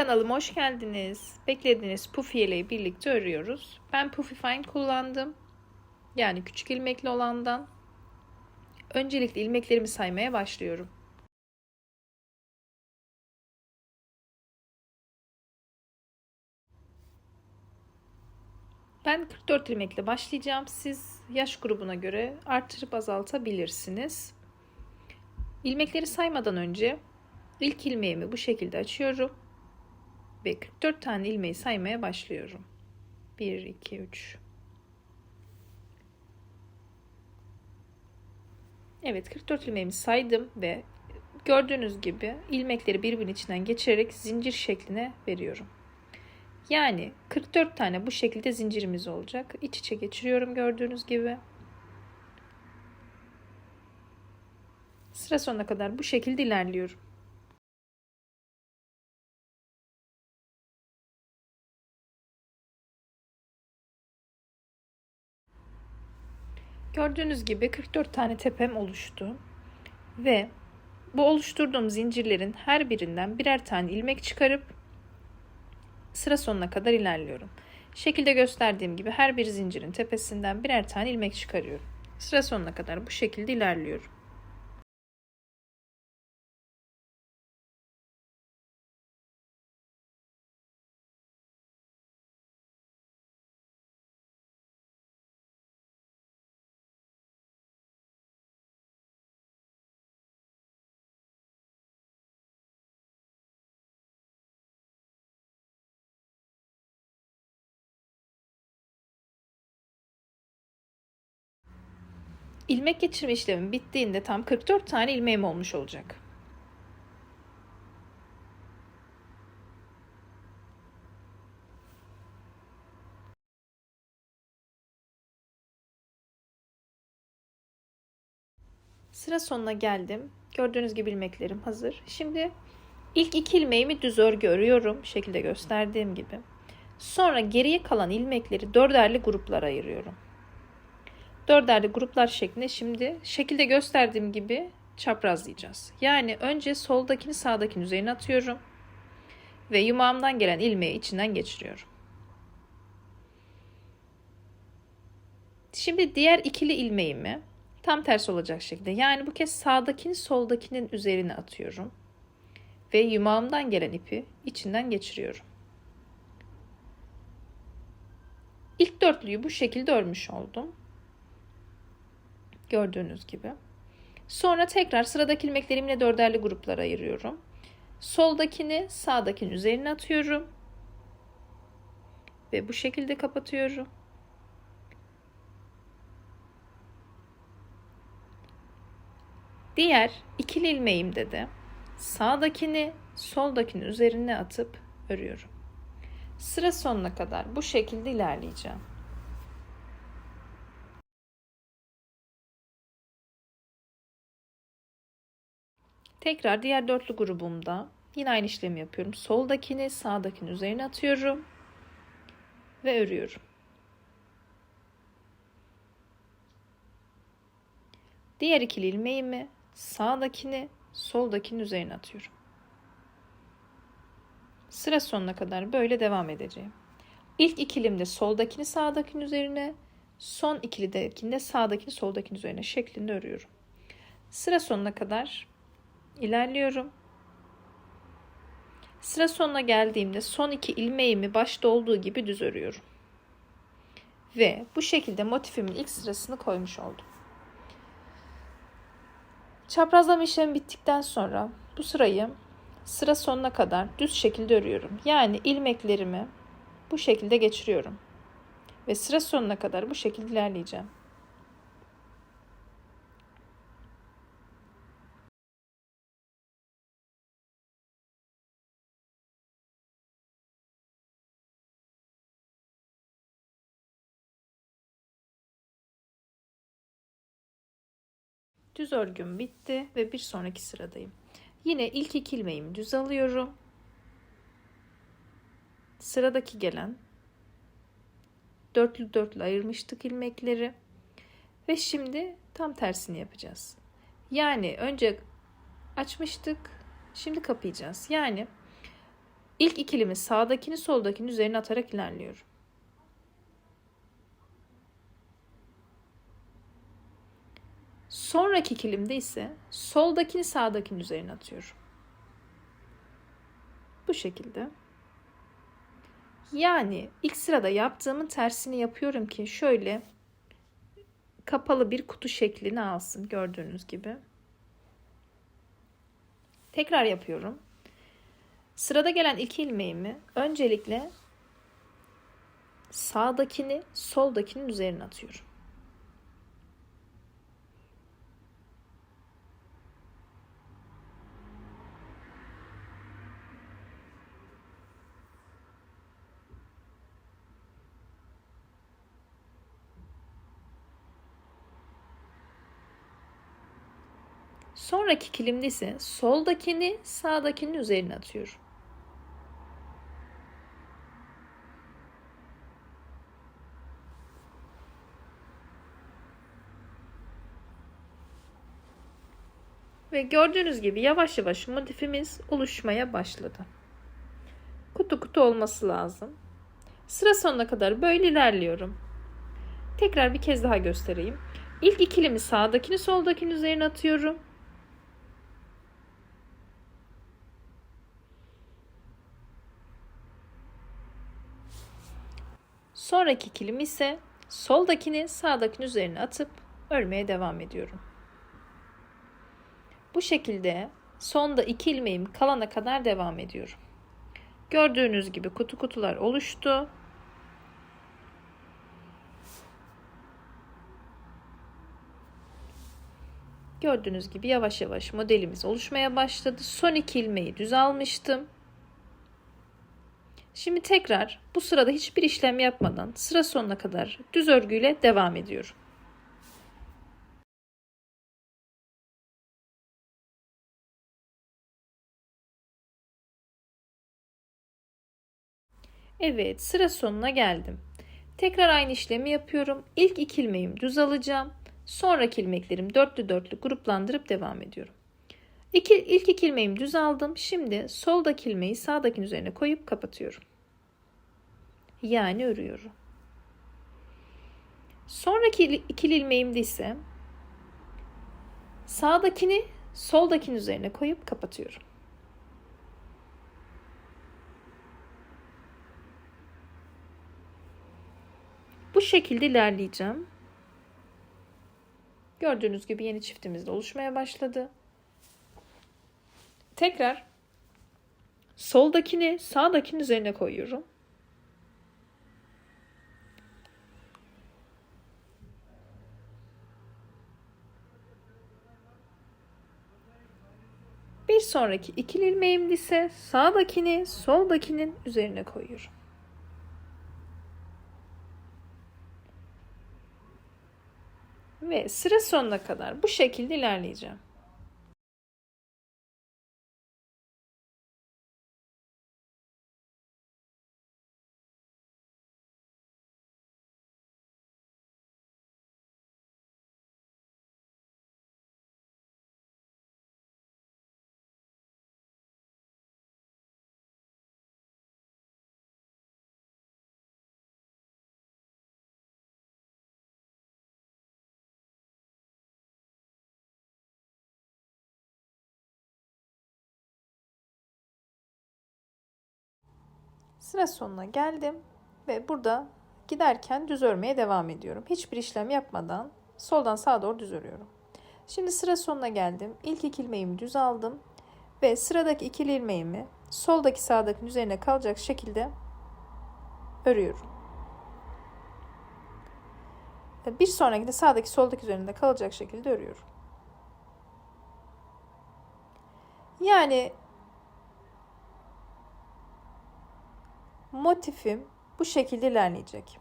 Kanalıma hoş geldiniz. Beklediğiniz pufi ile birlikte örüyoruz. Ben pufi fine kullandım. Yani küçük ilmekli olandan. Öncelikle ilmeklerimi saymaya başlıyorum. Ben 44 ilmekle başlayacağım. Siz yaş grubuna göre artırıp azaltabilirsiniz. İlmekleri saymadan önce ilk ilmeğimi bu şekilde açıyorum ve 44 tane ilmeği saymaya başlıyorum. 1 2 3 Evet 44 ilmeğimi saydım ve gördüğünüz gibi ilmekleri birbirinin içinden geçirerek zincir şekline veriyorum. Yani 44 tane bu şekilde zincirimiz olacak. İç içe geçiriyorum gördüğünüz gibi. Sıra sonuna kadar bu şekilde ilerliyorum. Gördüğünüz gibi 44 tane tepem oluştu. Ve bu oluşturduğum zincirlerin her birinden birer tane ilmek çıkarıp sıra sonuna kadar ilerliyorum. Şekilde gösterdiğim gibi her bir zincirin tepesinden birer tane ilmek çıkarıyorum. Sıra sonuna kadar bu şekilde ilerliyorum. İlmek geçirme işlemi bittiğinde tam 44 tane ilmeğim olmuş olacak. Sıra sonuna geldim. Gördüğünüz gibi ilmeklerim hazır. Şimdi ilk iki ilmeğimi düz örgü örüyorum. Şekilde gösterdiğim gibi. Sonra geriye kalan ilmekleri dörderli gruplara ayırıyorum dörderli gruplar şeklinde şimdi şekilde gösterdiğim gibi çaprazlayacağız. Yani önce soldakini sağdakinin üzerine atıyorum ve yumağımdan gelen ilmeği içinden geçiriyorum. Şimdi diğer ikili ilmeğimi tam tersi olacak şekilde yani bu kez sağdakini soldakinin üzerine atıyorum ve yumağımdan gelen ipi içinden geçiriyorum. İlk dörtlüyü bu şekilde örmüş oldum. Gördüğünüz gibi. Sonra tekrar sıradaki ilmeklerimle dörderli gruplara ayırıyorum. Soldakini sağdakinin üzerine atıyorum. Ve bu şekilde kapatıyorum. Diğer ikili ilmeğimde de sağdakini soldakinin üzerine atıp örüyorum. Sıra sonuna kadar bu şekilde ilerleyeceğim. Tekrar diğer dörtlü grubumda yine aynı işlemi yapıyorum. Soldakini sağdakinin üzerine atıyorum ve örüyorum. Diğer ikili ilmeğimi sağdakini soldakinin üzerine atıyorum. Sıra sonuna kadar böyle devam edeceğim. İlk ikilimde soldakini sağdakinin üzerine, son ikilidekinde sağdakini soldakinin üzerine şeklinde örüyorum. Sıra sonuna kadar ilerliyorum. Sıra sonuna geldiğimde son iki ilmeğimi başta olduğu gibi düz örüyorum. Ve bu şekilde motifimin ilk sırasını koymuş oldum. Çaprazlama işlemi bittikten sonra bu sırayı sıra sonuna kadar düz şekilde örüyorum. Yani ilmeklerimi bu şekilde geçiriyorum. Ve sıra sonuna kadar bu şekilde ilerleyeceğim. Düz örgüm bitti ve bir sonraki sıradayım. Yine ilk iki ilmeğimi düz alıyorum. Sıradaki gelen dörtlü dörtlü ayırmıştık ilmekleri. Ve şimdi tam tersini yapacağız. Yani önce açmıştık, şimdi kapayacağız. Yani ilk ikilimi sağdakini soldakinin üzerine atarak ilerliyorum. Sonraki ikilimde ise soldakini sağdakinin üzerine atıyorum. Bu şekilde. Yani ilk sırada yaptığımın tersini yapıyorum ki şöyle kapalı bir kutu şeklini alsın gördüğünüz gibi. Tekrar yapıyorum. Sırada gelen iki ilmeğimi öncelikle sağdakini soldakinin üzerine atıyorum. Sonraki kilimde ise soldakini sağdakinin üzerine atıyorum. Ve gördüğünüz gibi yavaş yavaş motifimiz oluşmaya başladı. Kutu kutu olması lazım. Sıra sonuna kadar böyle ilerliyorum. Tekrar bir kez daha göstereyim. İlk ikilimi sağdakini soldakinin üzerine atıyorum. Sonraki ikilimi ise soldakini sağdakinin üzerine atıp örmeye devam ediyorum. Bu şekilde sonda iki ilmeğim kalana kadar devam ediyorum. Gördüğünüz gibi kutu kutular oluştu. Gördüğünüz gibi yavaş yavaş modelimiz oluşmaya başladı. Son iki ilmeği düz almıştım. Şimdi tekrar bu sırada hiçbir işlem yapmadan sıra sonuna kadar düz örgüyle devam ediyorum. Evet sıra sonuna geldim. Tekrar aynı işlemi yapıyorum. İlk iki ilmeğimi düz alacağım. Sonraki ilmeklerim dörtlü dörtlü gruplandırıp devam ediyorum. İki, ilk iki ilmeğimi düz aldım. Şimdi soldaki ilmeği sağdakinin üzerine koyup kapatıyorum. Yani örüyorum. Sonraki ikili ilmeğimde ise sağdakini soldakinin üzerine koyup kapatıyorum. Bu şekilde ilerleyeceğim. Gördüğünüz gibi yeni çiftimiz de oluşmaya başladı. Tekrar soldakini sağdakinin üzerine koyuyorum. Bir sonraki ikili ilmeğimde ise sağdakini soldakinin üzerine koyuyorum. Ve sıra sonuna kadar bu şekilde ilerleyeceğim. Sıra sonuna geldim ve burada giderken düz örmeye devam ediyorum. Hiçbir işlem yapmadan soldan sağa doğru düz örüyorum. Şimdi sıra sonuna geldim. İlk iki ilmeğimi düz aldım ve sıradaki ikili ilmeğimi soldaki sağdaki üzerine kalacak şekilde örüyorum. Bir sonraki de sağdaki soldaki üzerinde kalacak şekilde örüyorum. Yani motifim bu şekilde ilerleyecek.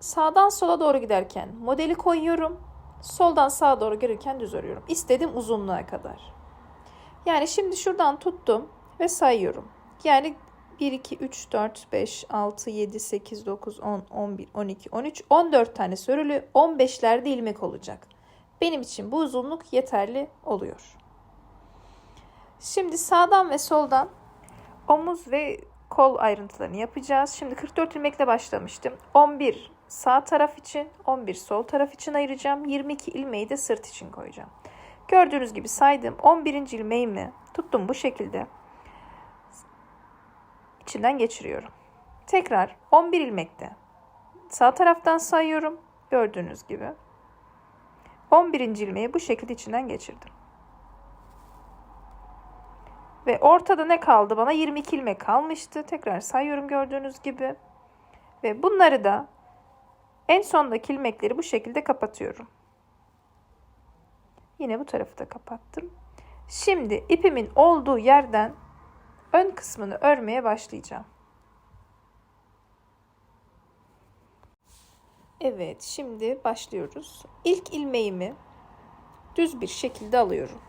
Sağdan sola doğru giderken modeli koyuyorum. Soldan sağa doğru gelirken düz örüyorum. İstediğim uzunluğa kadar. Yani şimdi şuradan tuttum ve sayıyorum. Yani 1, 2, 3, 4, 5, 6, 7, 8, 9, 10, 11, 12, 13, 14 tane örülü 15'lerde ilmek olacak. Benim için bu uzunluk yeterli oluyor. Şimdi sağdan ve soldan omuz ve kol ayrıntılarını yapacağız. Şimdi 44 ilmekle başlamıştım. 11 sağ taraf için, 11 sol taraf için ayıracağım. 22 ilmeği de sırt için koyacağım. Gördüğünüz gibi saydım. 11. ilmeğimi tuttum bu şekilde. içinden geçiriyorum. Tekrar 11 ilmekte sağ taraftan sayıyorum. Gördüğünüz gibi. 11. ilmeği bu şekilde içinden geçirdim. Ve ortada ne kaldı bana? 22 ilmek kalmıştı. Tekrar sayıyorum gördüğünüz gibi. Ve bunları da en sondaki ilmekleri bu şekilde kapatıyorum. Yine bu tarafı da kapattım. Şimdi ipimin olduğu yerden ön kısmını örmeye başlayacağım. Evet, şimdi başlıyoruz. İlk ilmeğimi düz bir şekilde alıyorum.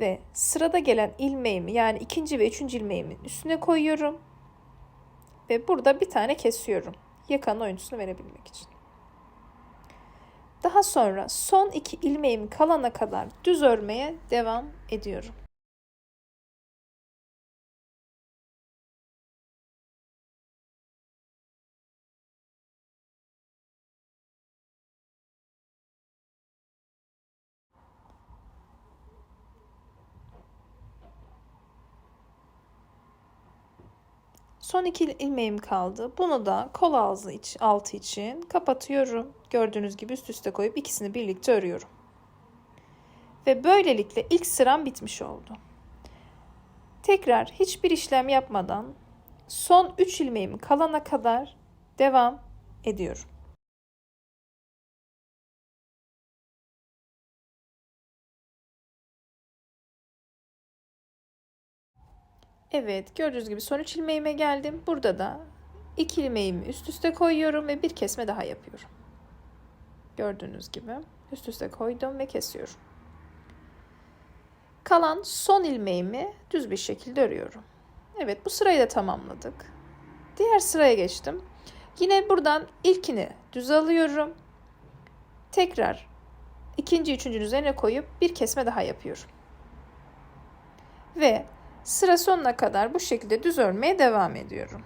Ve sırada gelen ilmeğimi yani ikinci ve üçüncü ilmeğimin üstüne koyuyorum. Ve burada bir tane kesiyorum. Yakanın oyuntusunu verebilmek için. Daha sonra son iki ilmeğim kalana kadar düz örmeye devam ediyorum. Son iki ilmeğim kaldı. Bunu da kol ağzı iç, altı için kapatıyorum. Gördüğünüz gibi üst üste koyup ikisini birlikte örüyorum. Ve böylelikle ilk sıram bitmiş oldu. Tekrar hiçbir işlem yapmadan son 3 ilmeğim kalana kadar devam ediyorum. Evet gördüğünüz gibi son 3 ilmeğime geldim. Burada da 2 ilmeğimi üst üste koyuyorum ve bir kesme daha yapıyorum. Gördüğünüz gibi üst üste koydum ve kesiyorum. Kalan son ilmeğimi düz bir şekilde örüyorum. Evet bu sırayı da tamamladık. Diğer sıraya geçtim. Yine buradan ilkini düz alıyorum. Tekrar ikinci üçüncünün üzerine koyup bir kesme daha yapıyorum. Ve Sıra sonuna kadar bu şekilde düz örmeye devam ediyorum.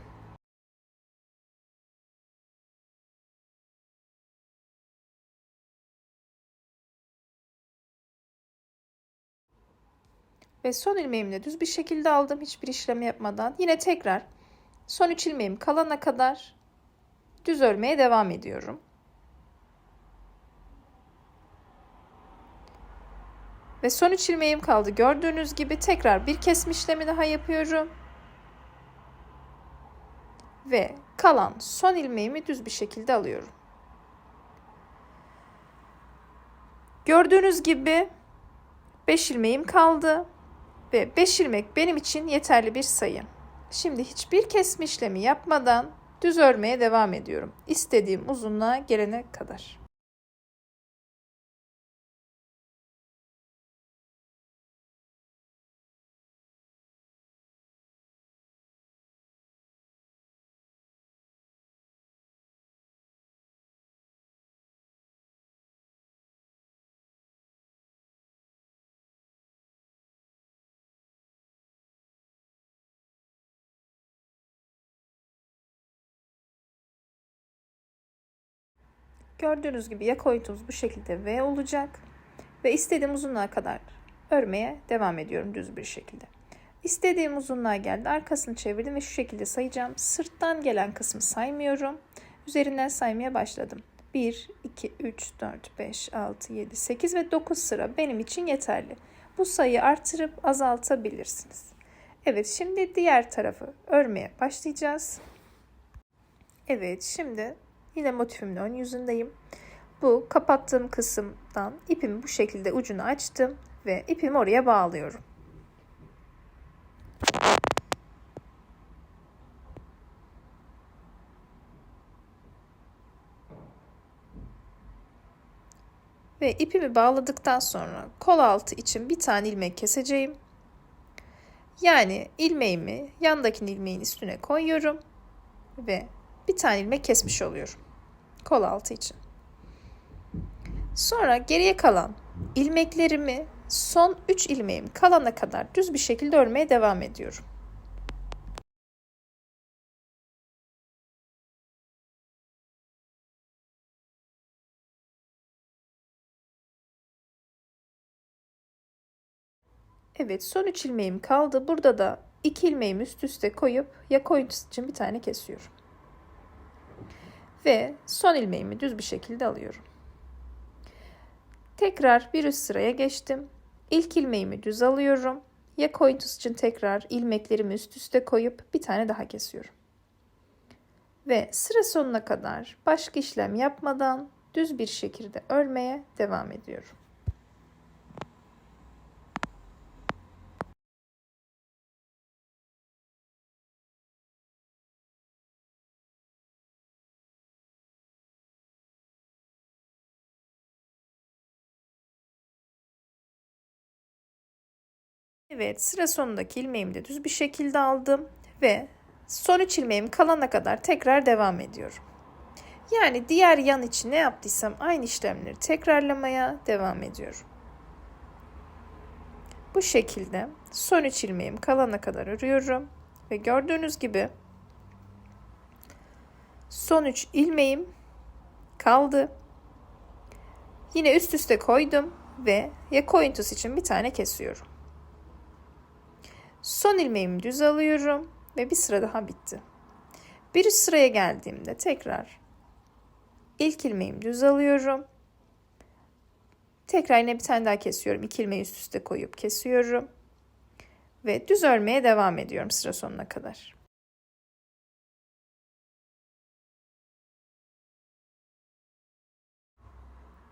Ve son ilmeğimi de düz bir şekilde aldım hiçbir işlem yapmadan. Yine tekrar son 3 ilmeğim kalana kadar düz örmeye devam ediyorum. Ve son 3 ilmeğim kaldı. Gördüğünüz gibi tekrar bir kesme işlemi daha yapıyorum. Ve kalan son ilmeğimi düz bir şekilde alıyorum. Gördüğünüz gibi 5 ilmeğim kaldı. Ve 5 ilmek benim için yeterli bir sayı. Şimdi hiçbir kesme işlemi yapmadan düz örmeye devam ediyorum. İstediğim uzunluğa gelene kadar. Gördüğünüz gibi yak oyuntumuz bu şekilde V olacak. Ve istediğim uzunluğa kadar örmeye devam ediyorum düz bir şekilde. İstediğim uzunluğa geldi. Arkasını çevirdim ve şu şekilde sayacağım. Sırttan gelen kısmı saymıyorum. Üzerinden saymaya başladım. 1, 2, 3, 4, 5, 6, 7, 8 ve 9 sıra benim için yeterli. Bu sayıyı artırıp azaltabilirsiniz. Evet şimdi diğer tarafı örmeye başlayacağız. Evet şimdi Yine motifimin ön yüzündeyim. Bu kapattığım kısımdan ipimi bu şekilde ucunu açtım ve ipimi oraya bağlıyorum. Ve ipimi bağladıktan sonra kol altı için bir tane ilmek keseceğim. Yani ilmeğimi yandaki ilmeğin üstüne koyuyorum ve bir tane ilmek kesmiş oluyorum. Kol altı için. Sonra geriye kalan ilmeklerimi son 3 ilmeğim kalana kadar düz bir şekilde örmeye devam ediyorum. Evet son 3 ilmeğim kaldı. Burada da 2 ilmeğimi üst üste koyup ya koyuntusu için bir tane kesiyorum. Ve son ilmeğimi düz bir şekilde alıyorum. Tekrar bir üst sıraya geçtim. İlk ilmeğimi düz alıyorum. Ya koyuntusu için tekrar ilmeklerimi üst üste koyup bir tane daha kesiyorum. Ve sıra sonuna kadar başka işlem yapmadan düz bir şekilde örmeye devam ediyorum. Evet sıra sonundaki ilmeğimi de düz bir şekilde aldım ve son 3 ilmeğim kalana kadar tekrar devam ediyorum. Yani diğer yan için ne yaptıysam aynı işlemleri tekrarlamaya devam ediyorum. Bu şekilde son 3 ilmeğim kalana kadar örüyorum ve gördüğünüz gibi son 3 ilmeğim kaldı. Yine üst üste koydum ve ya koyuntusu için bir tane kesiyorum. Son ilmeğimi düz alıyorum ve bir sıra daha bitti. Bir üst sıraya geldiğimde tekrar ilk ilmeğimi düz alıyorum. Tekrar yine bir tane daha kesiyorum. İki ilmeği üst üste koyup kesiyorum. Ve düz örmeye devam ediyorum sıra sonuna kadar.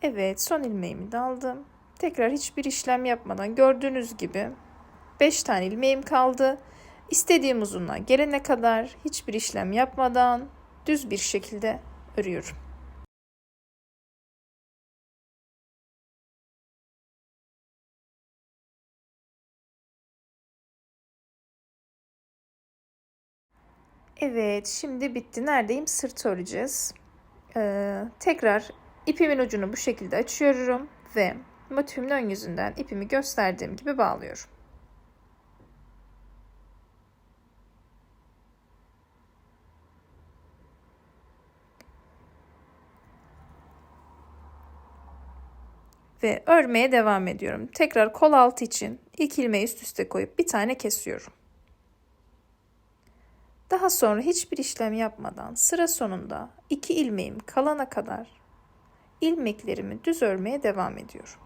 Evet son ilmeğimi de aldım. Tekrar hiçbir işlem yapmadan gördüğünüz gibi 5 tane ilmeğim kaldı. İstediğim uzunluğa gelene kadar hiçbir işlem yapmadan düz bir şekilde örüyorum. Evet, şimdi bitti. Neredeyim? Sırt öreceğiz. Ee, tekrar ipimin ucunu bu şekilde açıyorum ve motifimin ön yüzünden ipimi gösterdiğim gibi bağlıyorum. Ve örmeye devam ediyorum. Tekrar kol altı için ilk ilmeği üst üste koyup bir tane kesiyorum. Daha sonra hiçbir işlem yapmadan sıra sonunda iki ilmeğim kalana kadar ilmeklerimi düz örmeye devam ediyorum.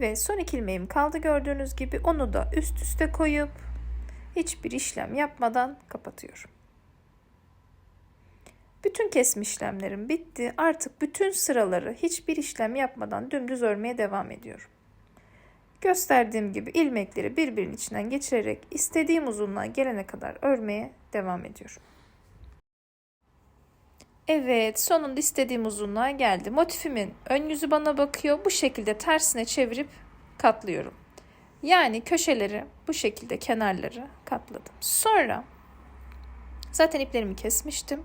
Ve son iki ilmeğim kaldı gördüğünüz gibi onu da üst üste koyup hiçbir işlem yapmadan kapatıyorum. Bütün kesme işlemlerim bitti. Artık bütün sıraları hiçbir işlem yapmadan dümdüz örmeye devam ediyorum. Gösterdiğim gibi ilmekleri birbirinin içinden geçirerek istediğim uzunluğa gelene kadar örmeye devam ediyorum. Evet, sonunda istediğim uzunluğa geldi. Motifimin ön yüzü bana bakıyor. Bu şekilde tersine çevirip katlıyorum. Yani köşeleri bu şekilde kenarları katladım. Sonra zaten iplerimi kesmiştim.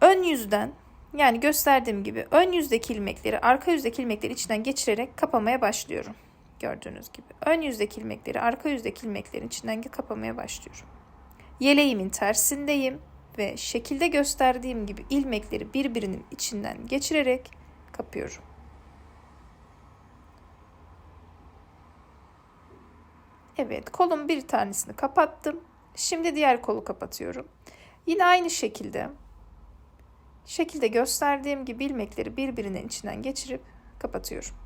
Ön yüzden yani gösterdiğim gibi ön yüzdeki ilmekleri arka yüzdeki ilmekleri içinden geçirerek kapamaya başlıyorum. Gördüğünüz gibi. Ön yüzdeki ilmekleri arka yüzdeki ilmeklerin içinden kapamaya başlıyorum. Yeleğimin tersindeyim ve şekilde gösterdiğim gibi ilmekleri birbirinin içinden geçirerek kapıyorum. Evet kolun bir tanesini kapattım. Şimdi diğer kolu kapatıyorum. Yine aynı şekilde şekilde gösterdiğim gibi ilmekleri birbirinin içinden geçirip kapatıyorum.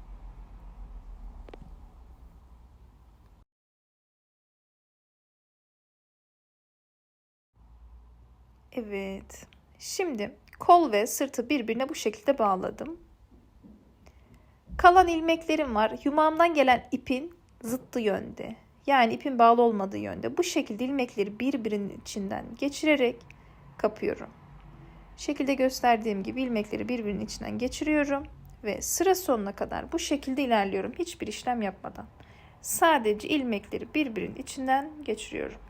Evet. Şimdi kol ve sırtı birbirine bu şekilde bağladım. Kalan ilmeklerim var. Yumağımdan gelen ipin zıttı yönde. Yani ipin bağlı olmadığı yönde. Bu şekilde ilmekleri birbirinin içinden geçirerek kapıyorum. Şekilde gösterdiğim gibi ilmekleri birbirinin içinden geçiriyorum ve sıra sonuna kadar bu şekilde ilerliyorum hiçbir işlem yapmadan. Sadece ilmekleri birbirinin içinden geçiriyorum.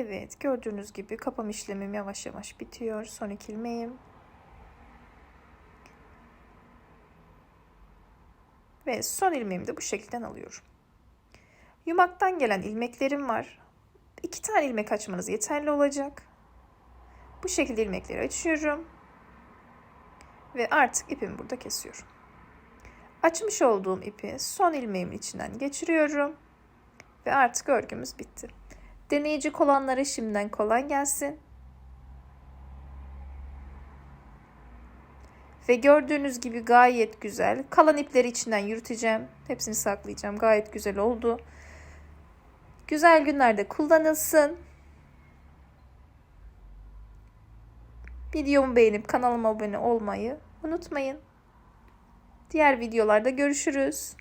Evet gördüğünüz gibi kapam işlemim yavaş yavaş bitiyor. Son iki ilmeğim. Ve son ilmeğimi de bu şekilden alıyorum. Yumaktan gelen ilmeklerim var. İki tane ilmek açmanız yeterli olacak. Bu şekilde ilmekleri açıyorum. Ve artık ipimi burada kesiyorum. Açmış olduğum ipi son ilmeğimin içinden geçiriyorum. Ve artık örgümüz bitti. Deneyici olanlara şimdiden kolay gelsin. Ve gördüğünüz gibi gayet güzel. Kalan ipleri içinden yürüteceğim. Hepsini saklayacağım. Gayet güzel oldu. Güzel günlerde kullanılsın. Videomu beğenip kanalıma abone olmayı unutmayın. Diğer videolarda görüşürüz.